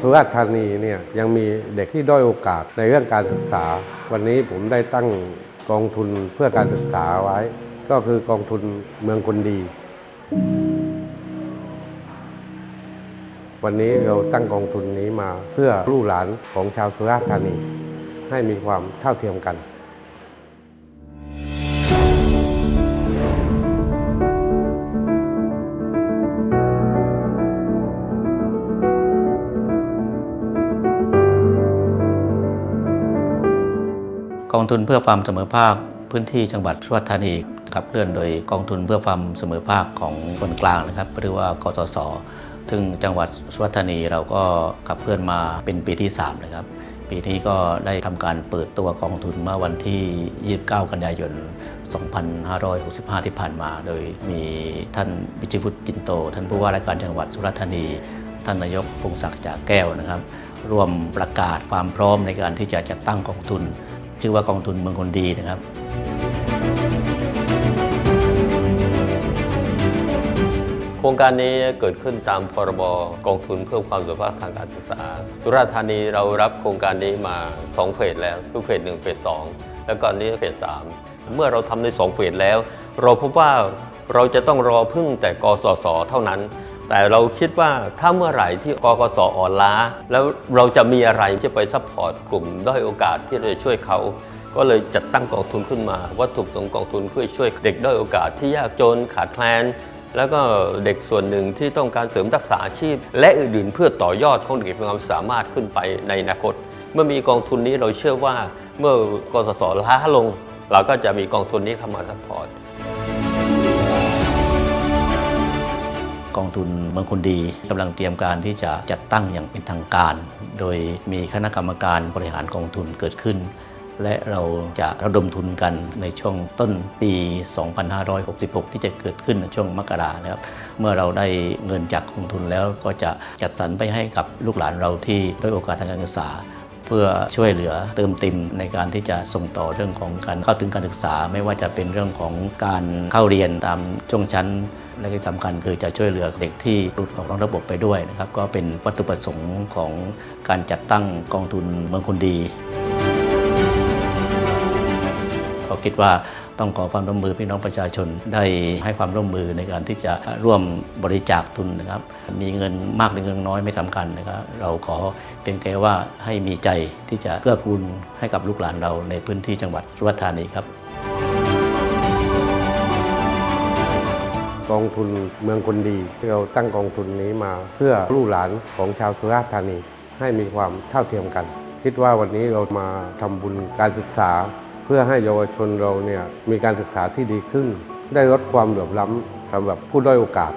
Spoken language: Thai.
สุราษฎร์ธานีเนี่ยยังมีเด็กที่ด้อยโอกาสในเรื่องการศึกษา วันนี้ผมได้ตั้งกองทุนเพื่อการศึกษาไว้ ก็คือกองทุนเมืองคนดี วันนี้เราตั้งกองทุนนี้มาเพื่อลูกหลานของชาวสุราษฎร์ธานี ให้มีความเท่าเทียมกัน กองทุนเพื่อความเสมอภาคพื้นที่จังหวัดสุราษฎร์ธานีขับเคลื่อนโดยกองทุนเพื่อความเสมอภาคของคนกลางนะครับหรือว่ากสศซึ่งจังหวัดสุราษฎร์ธานีเราก็ขับเคลื่อนมาเป็นปีที่3นะครับปีนี้ก็ได้ทำการเปิดตัวกองทุนเมื่อวันที่ 29 กันยายน 2565 ที่ผ่านมา โดยมีท่านวิจิพุทธจินโต ท่านผู้ว่าราชการจังหวัดสุราษฎร์ธานี ท่านนายกพงศักดิ์จากแก้วนะครับ ร่วมประกาศความพร้อมในการที่จะจัดตั้งกองทุน ชื่อว่ากองทุนเมืองคนดีนะครับ โครงการนี้เกิดขึ้นตามพรบกองทุนเพื่อความเสมอภาคทางการศึกษา สุราษฎร์ธานีเรารับโครงการนี้มา 2 เฟสแล้วคือเฟส1เฟส2แล้วก็อันนี้เฟส3เมื่อเราทำใน 2 เฟสแล้ว เราพบว่าเราจะต้องรอพึ่งแต่กสศเท่านั้น แต่เราคิดว่าถ้าเมื่อไหร่ที่กกสอ่อนล้า แล้วเราจะมีอะไรที่ไปซัพพอร์ตกลุ่มด้อยโอกาสที่เราจะช่วยเขา ก็เลยจัดตั้งกองทุนขึ้นมา วัตถุประสงค์กองทุนเพื่อช่วยเด็กด้อยโอกาสที่ยากจนขาดแคลนแล้วก็เด็กส่วนหนึ่งที่ต้องการเสริมทักษะอาชีพ และอื่นๆ เพื่อต่อยอดของเด็กมีความสามารถขึ้นไปในอนาคต เมื่อมีกองทุนนี้เราเชื่อว่าเมื่อกสศล้าลง เราก็จะมีกองทุนนี้เข้ามาซัพพอร์ต กองทุนเมืองคนดีกำลังเตรียมการที่จะจัดตั้งอย่างเป็นทางการ โดยมีคณะกรรมการบริหารกองทุนเกิดขึ้น และเราจะระดมทุนกันในช่วงต้นปี 2566 ที่จะเกิดขึ้นในช่วงมกรานะครับ เมื่อเราได้เงินจากกองทุนแล้วก็จะจัดสรรไปให้กับลูกหลานเราที่ด้อยโอกาสทางการศึกษา เพื่อช่วยเหลือเติมเต็มในการที่จะส่งต่อเรื่องของการเข้าถึงการศึกษา ไม่ว่าจะเป็นเรื่องของการเข้าเรียนตามช่วงชั้น และที่สำคัญคือจะช่วยเหลือเด็กที่หลุดออกนอกระบบไปด้วยนะครับก็เป็นวัตถุประสงค์ของการจัดตั้งกองทุนเมืองคนดีก็คิดว่า ต้องขอความร่วมมือพี่น้องประชาชนได้ให้ความร่วมมือในการที่จะร่วมบริจาคทุนนะครับ มีเงินมากหรือเงินน้อยไม่สำคัญนะครับ เราขอเพียงแค่ว่าให้มีใจที่จะเกื้อกูลให้กับลูกหลานเราในพื้นที่จังหวัดสุราษฎร์ธานีครับกองทุนเมืองคนดีที่เราตั้งกองทุนนี้มา เพื่อลูกหลานของชาวสุราษฎร์ธานีให้มีความเท่าเทียมกัน คิดว่าวันนี้เรามาทำบุญการศึกษา เพื่อให้เยาวชนเราเนี่ยมีการศึกษาที่ดีขึ้น ได้ลดความเหลื่อมล้ำสำหรับผู้ด้อยโอกาส